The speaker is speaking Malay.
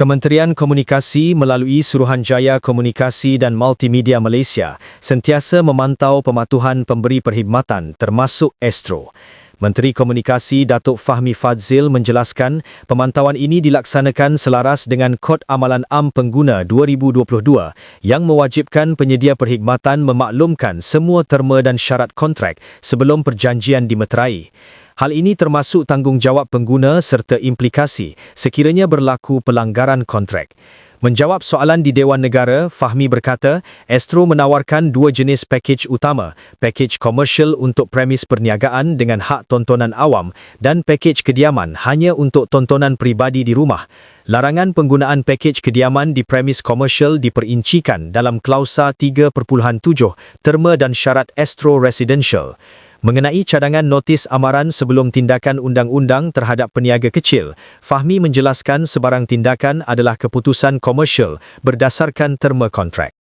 Kementerian Komunikasi melalui Suruhanjaya Komunikasi dan Multimedia Malaysia sentiasa memantau pematuhan pemberi perkhidmatan termasuk Astro. Menteri Komunikasi Datuk Fahmi Fadzil menjelaskan pemantauan ini dilaksanakan selaras dengan Kod Amalan Am Pengguna 2022 yang mewajibkan penyedia perkhidmatan memaklumkan semua terma dan syarat kontrak sebelum perjanjian dimeterai. Hal ini termasuk tanggungjawab pengguna serta implikasi sekiranya berlaku pelanggaran kontrak. Menjawab soalan di Dewan Negara, Fahmi berkata, Astro menawarkan dua jenis pakej utama, pakej komersial untuk premis perniagaan dengan hak tontonan awam dan pakej kediaman hanya untuk tontonan peribadi di rumah. Larangan penggunaan pakej kediaman di premis komersial diperincikan dalam klausa 3.7 terma dan syarat Astro Residential. Mengenai cadangan notis amaran sebelum tindakan undang-undang terhadap peniaga kecil, Fahmi menjelaskan sebarang tindakan adalah keputusan komersial berdasarkan terma kontrak.